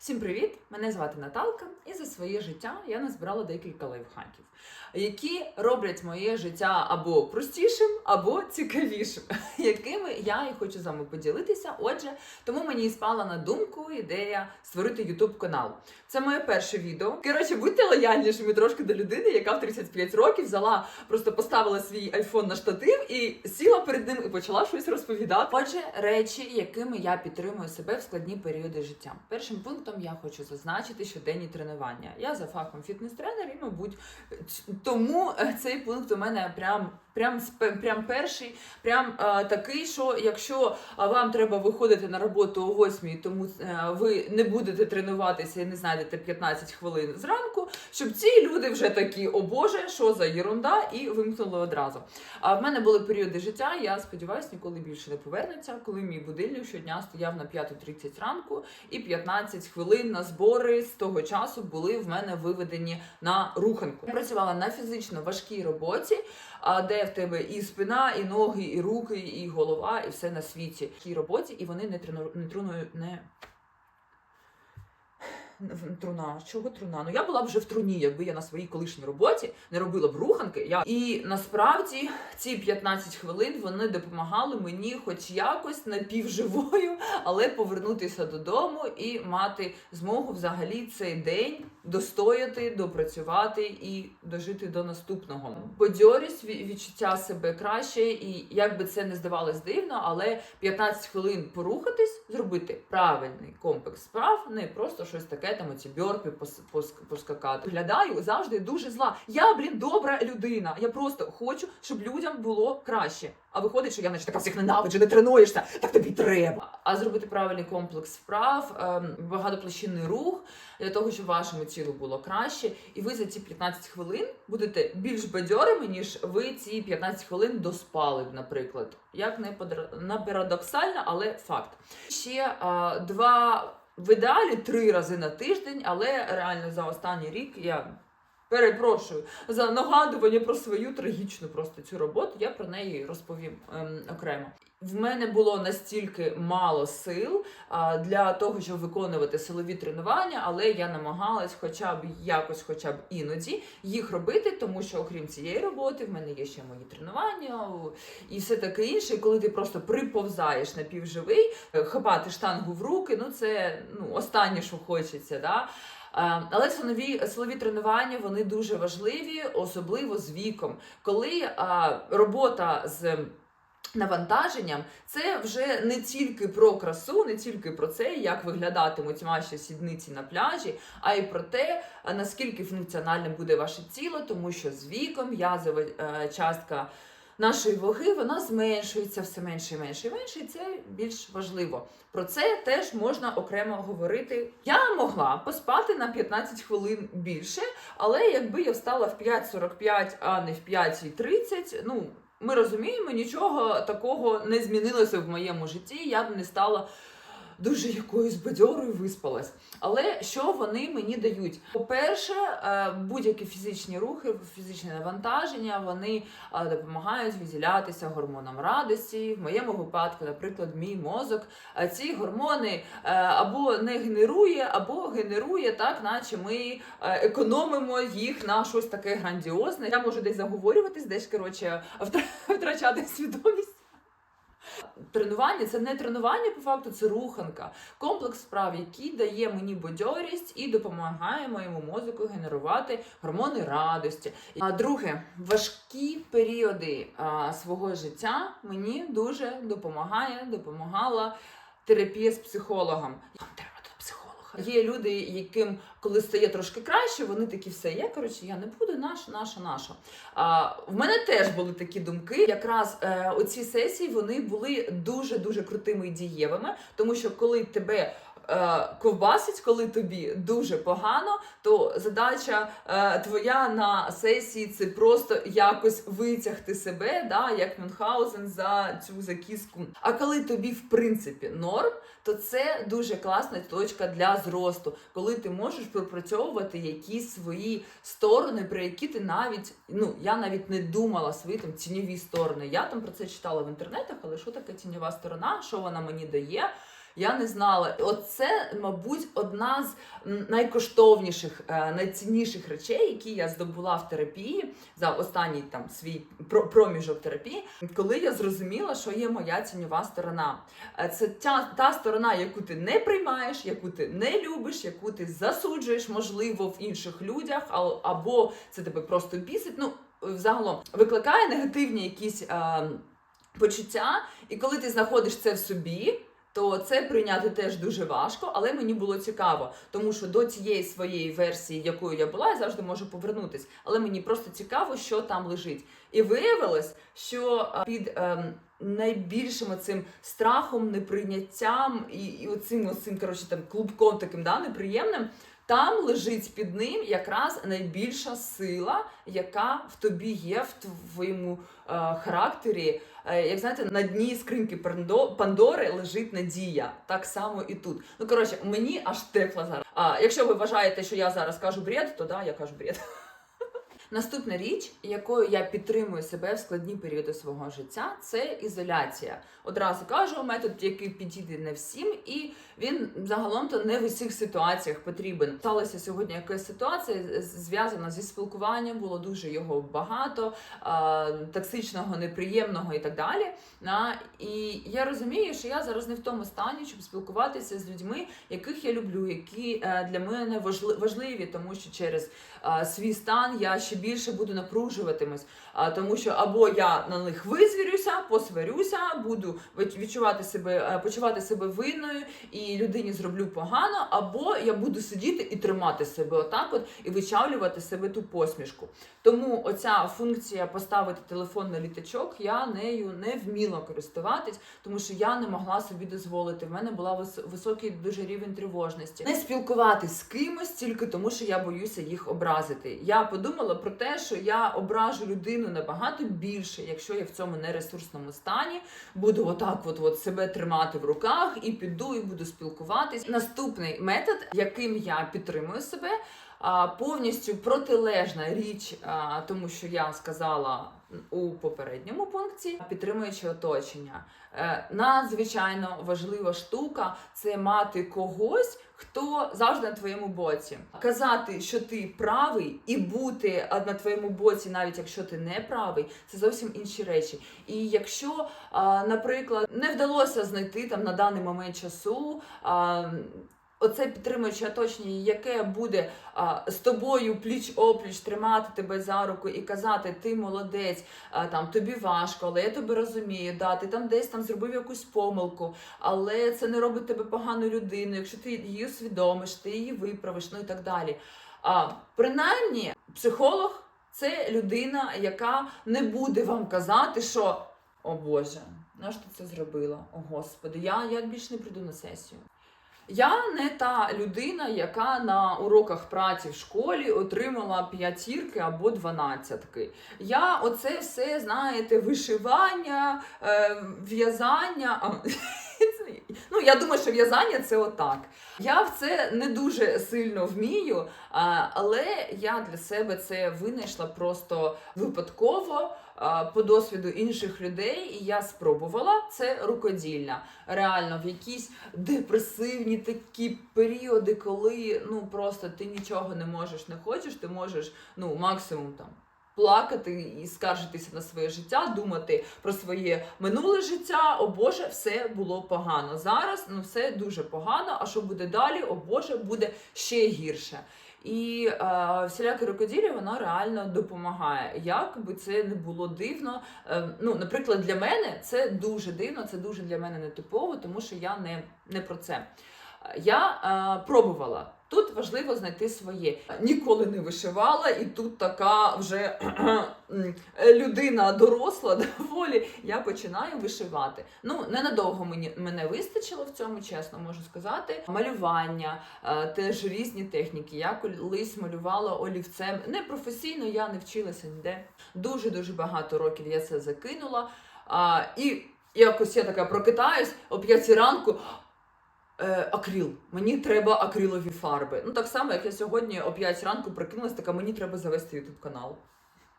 Всім привіт! Мене звати Наталка, і за своє життя я назбирала декілька лайфхаків, які роблять моє життя або простішим, або цікавішим, якими я і хочу з вами поділитися. Отже, тому мені і спала на думку ідея створити YouTube канал. Це моє перше відео. Коротше, будьте лояльнішими трошки до людини, яка в 35 років взяла, просто поставила свій айфон на штатив і сіла перед ним і почала щось розповідати. Отже, речі, якими я підтримую себе в складні періоди життя. Першим пунктом я хочу зазначити щоденні тренування. Я за фахом фітнес-тренер, і, мабуть, тому е, цей пункт у мене прям. Прям прям перший, прям е, такий, що якщо е, вам треба виходити на роботу о 8, тому е, ви не будете тренуватися і не знайдете 15 хвилин зранку, щоб ці люди вже такі, о Боже, що за єрунда, і вимкнули одразу. А в мене були періоди життя, я сподіваюся, ніколи більше не повернеться, коли мій будильник щодня стояв на 5.30 ранку, і 15 хвилин на збори з того часу були в мене виведені на руханку. Я працювала на фізично важкій роботі, а де в тебе і спина, і ноги, і руки, і голова, і все на світі. В тій роботі, і вони не трену не Труна, чого труна? Ну я була б вже в труні, якби я на своїй колишній роботі не робила б руханки. Я і насправді ці 15 хвилин вони допомагали мені, хоч якось напівживою, але повернутися додому і мати змогу взагалі цей день достояти, допрацювати і дожити до наступного. Бадьорість, ві- відчуття себе краще, і як би це не здавалось дивно, але 15 хвилин порухатись, зробити правильний комплекс справ, не просто щось таке, там оці бьорпі пос- пос- поскакати. Виглядаю завжди дуже зла. Я, блін, добра людина. Я просто хочу, щоб людям було краще. А виходить, що я наче така всіх ненавиджу, не тренуєшся, так тобі треба. А зробити правильний комплекс вправ, ем, багатоплощинний рух для того, щоб вашому тілу було краще, і ви за ці 15 хвилин будете більш бадьорими, ніж ви ці 15 хвилин доспали б, наприклад. Як не парадоксально, але факт. Ще а, два в ідеалі три рази на тиждень, але реально за останній рік я. Перепрошую за нагадування про свою трагічну просто цю роботу. Я про неї розповім ем, окремо. В мене було настільки мало сил а, для того, щоб виконувати силові тренування, але я намагалась хоча б якось, хоча б іноді їх робити, тому що окрім цієї роботи, в мене є ще мої тренування і все таке інше. Коли ти просто приповзаєш напівживий, е, хапати штангу в руки, ну це ну останнє, що хочеться. Да? Е, Але силові, силові тренування вони дуже важливі, особливо з віком, коли робота з навантаженням це вже не тільки про красу, не тільки про це, як виглядатимуть ваші сідниці на пляжі, а й про те, наскільки функціональним буде ваше тіло, тому що з віком м'язова е, частка нашої ваги вона зменшується все менше і менше і менше, і це більш важливо. Про це теж можна окремо говорити. Я могла поспати на 15 хвилин більше, але якби я встала в 5.45, а не в 5.30, ну. Ми розуміємо, нічого такого не змінилося в моєму житті. Я б не стала дуже якоюсь бадьорою виспалась. Але що вони мені дають? По-перше, е, будь-які фізичні рухи, фізичне навантаження, вони е, допомагають виділятися гормонам радості. В моєму випадку, наприклад, мій мозок е, ці гормони або не генерує, або генерує так, наче ми економимо їх на щось таке грандіозне. Я можу десь заговорюватись, десь коротше втра- втрачати свідомість. Тренування це не тренування, по факту, це руханка. Комплекс справ, який дає мені бадьорість і допомагає моєму мозку генерувати гормони радості. А друге, важкі періоди а, свого життя мені дуже допомагає, допомагала терапія з психологом. Є люди, яким коли стає трошки краще, вони такі все. Я коротше, я не буду, наша, наша, наша. А, в мене теж були такі думки. Якраз е, оці сесії вони були дуже дуже крутими і дієвими, тому що коли тебе. Е, Ковбасить, коли тобі дуже погано, то задача е, твоя на сесії це просто якось витягти себе, да, як Мюнхгаузен за цю закіску. А коли тобі в принципі норм, то це дуже класна точка для зросту, коли ти можеш пропрацьовувати якісь свої сторони, про які ти навіть ну я навіть не думала свої там тіньові сторони. Я там про це читала в інтернетах, але що таке тіньова сторона, що вона мені дає. Я не знала. Оце, мабуть, одна з найкоштовніших, е, найцінніших речей, які я здобула в терапії за останній там свій проміжок терапії, коли я зрозуміла, що є моя тіньова сторона. Е, Це та, та сторона, яку ти не приймаєш, яку ти не любиш, яку ти засуджуєш, можливо, в інших людях, або це тебе просто бісить. Ну, взагалом викликає негативні якісь е, почуття, і коли ти знаходиш це в собі. То це прийняти теж дуже важко, але мені було цікаво, тому що до цієї своєї версії, якою я була, я завжди можу повернутись. Але мені просто цікаво, що там лежить. І виявилось, що під ем, найбільшим цим страхом, неприйняттям і, і оцим, оцим коротше, там клубком таким да, неприємним. Там лежить під ним якраз найбільша сила, яка в тобі є, в твоєму е, характері. Е, як знаєте, на дні скриньки Пандори лежить надія. Так само і тут. Ну коротше, мені аж тепло зараз. А якщо ви вважаєте, що я зараз кажу бред, то да, я кажу бред. Наступна річ, якою я підтримую себе в складні періоди свого життя, це ізоляція. Одразу кажу, метод, який підійде не всім, і він загалом то не в усіх ситуаціях потрібен. Сталася сьогодні якась ситуація зв'язана зі спілкуванням, було дуже його багато, токсичного, неприємного і так далі. І я розумію, що я зараз не в тому стані, щоб спілкуватися з людьми, яких я люблю, які е, для мене важли- важливі, тому що через свій стан я ще більше буду напружуватимось. А, тому що або я на них визвірюся, посварюся, буду відчувати себе, е, почувати себе винною і людині зроблю погано, або я буду сидіти і тримати себе отак, от і вичавлювати себе ту посмішку. Тому оця функція поставити телефон на літачок, я нею не вміла користуватись, тому що я не могла собі дозволити. В мене була високий дуже рівень тривожності. Не спілкуватись з кимось тільки тому, що я боюся їх образити. Я подумала про те, що я ображу людину набагато більше, якщо я в цьому нересурсному стані, буду отак, от, от себе тримати в руках і піду і буду спілкуватись. Наступний метод, яким я підтримую себе. Повністю протилежна річ, тому що я сказала у попередньому пункті, підтримуючи оточення. Е, Надзвичайно важлива штука це мати когось, хто завжди на твоєму боці. Казати, що ти правий, і бути на твоєму боці, навіть якщо ти не правий, це зовсім інші речі. І якщо, наприклад, не вдалося знайти там на даний момент часу. Оце підтримуюче оточення, яке буде а, з тобою пліч опліч тримати тебе за руку і казати, ти молодець, а, там тобі важко, але я тебе розумію. Да, ти там десь там зробив якусь помилку, але це не робить тебе поганою людиною. Якщо ти її усвідомиш, ти її виправиш, ну і так далі. А принаймні, психолог це людина, яка не буде вам казати, що о Боже, на що ти це зробила? О Господи, я, я більше не прийду на сесію. Я не та людина, яка на уроках праці в школі отримала п'ятірки або дванадцятки. Я оце все, знаєте, вишивання, е, в'язання. Ну, я думаю, що в'язання це отак. Я в це не дуже сильно вмію, але я для себе це винайшла просто випадково по досвіду інших людей, і я спробувала це рукоділля. Реально, в якісь депресивні такі періоди, коли ну просто ти нічого не можеш, не хочеш, ти можеш ну максимум там. Плакати і скаржитися на своє життя, думати про своє минуле життя. О Боже, все було погано. Зараз ну все дуже погано. А що буде далі? О Боже, буде ще гірше. І е, всіляке рукоділля воно реально допомагає. Як би це не було дивно. Е, ну, наприклад, для мене це дуже дивно, це дуже для мене нетипово, тому що я не, не про це. Я е, пробувала. Тут важливо знайти своє. Ніколи не вишивала, і тут така вже людина доросла доволі. Я починаю вишивати. Ну ненадовго мені мене вистачило в цьому, чесно можу сказати. Малювання, е, теж різні техніки. Я колись малювала олівцем. Не професійно, я не вчилася ніде. Дуже дуже багато років я це закинула. А, і якось я така прокидаюсь о п'ятій ранку. Е, акріл. Мені треба акрилові фарби. Ну так само, як я сьогодні о 5 ранку прикинулась, така мені треба завести ютуб канал.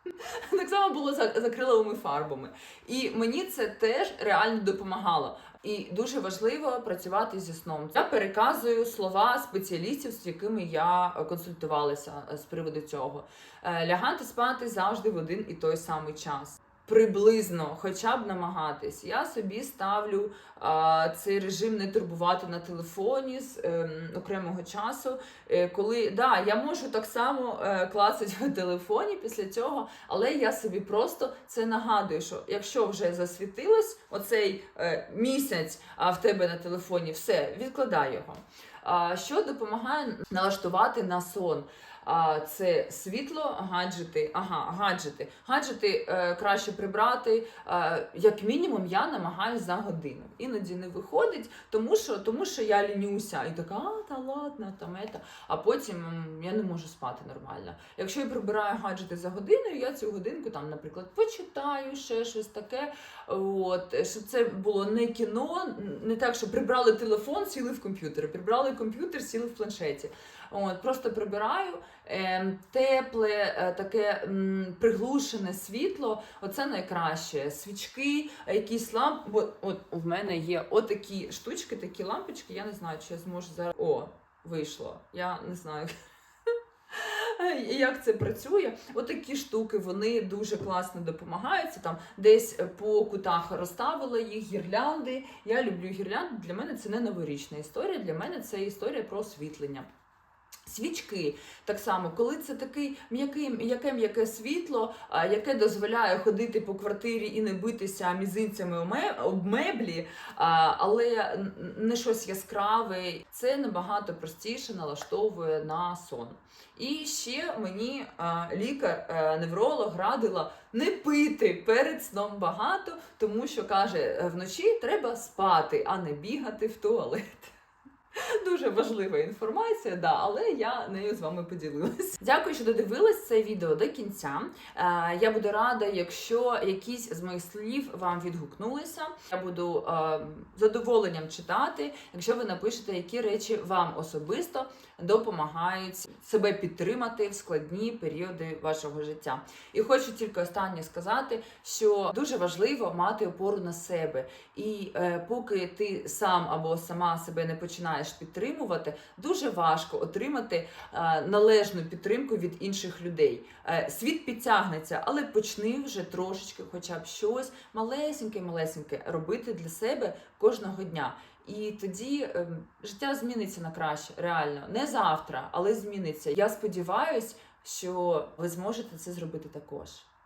Так само було з акриловими фарбами. І мені це теж реально допомагало. І дуже важливо працювати зі сном. Я переказую слова спеціалістів, з якими я е, консультувалася е, з приводу цього. Лягати спати завжди в один і той самий час. Приблизно, хоча б намагатись. Я собі ставлю а, цей режим не турбувати на телефоні з ем, окремого часу. Е, коли да, я можу так само е, клацати в телефоні після цього, але я собі просто це нагадую, що якщо вже засвітилось оцей е, місяць а, в тебе на телефоні, все, відкладай його. А, що допомагає налаштувати на сон? Це світло, гаджети. Ага, гаджети. Гаджети е, краще прибрати. Е, як мінімум, я намагаюся за годину. Іноді не виходить, тому що, тому що я лінюся і така, а та ладно, там ета. А потім я не можу спати нормально. Якщо я прибираю гаджети за годиною, я цю годинку там, наприклад, почитаю ще щось таке. От щоб це було не кіно, не так, що прибрали телефон, сіли в комп'ютер, прибрали комп'ютер, сіли в планшеті. От, просто прибираю е, тепле, е, таке приглушене світло. Оце найкраще. Свічки, е, якісь лампи. Бо от у мене є отакі штучки, такі лампочки. Я не знаю, чи я зможу зараз. О, вийшло. Я не знаю. Як це працює? Отакі штуки вони дуже класно допомагають. Це Там десь по кутах розставила їх гірлянди. Я люблю гірлянди. Для мене це не новорічна історія. Для мене це історія про освітлення. Свічки так само, коли це такий м'який, м'яке м'яке світло, яке дозволяє ходити по квартирі і не битися мізинцями об меблі, але не щось яскраве, це набагато простіше налаштовує на сон. І ще мені лікар, е, радила не пити перед сном багато, тому що каже, е, вночі треба спати, а не бігати в туалет. Дуже важлива інформація, да, але я нею з вами поділилася. Дякую, що додивились це відео до кінця. Е, я буду рада, якщо якісь з моїх слів вам відгукнулися. Я буду е, задоволенням читати, якщо ви напишете, які речі вам особисто допомагають себе підтримати в складні періоди вашого життя. І хочу тільки останнє сказати, що дуже важливо мати опору на себе. І е, поки ти сам або сама себе не починаєш підтримувати, дуже важко отримати е, належну підтримку від інших людей. Е, світ підтягнеться, але почни вже трошечки, хоча б щось малесеньке-малесеньке робити для себе кожного дня. І тоді ем, життя зміниться на краще, реально не завтра, але зміниться. Я сподіваюся, що ви зможете це зробити також.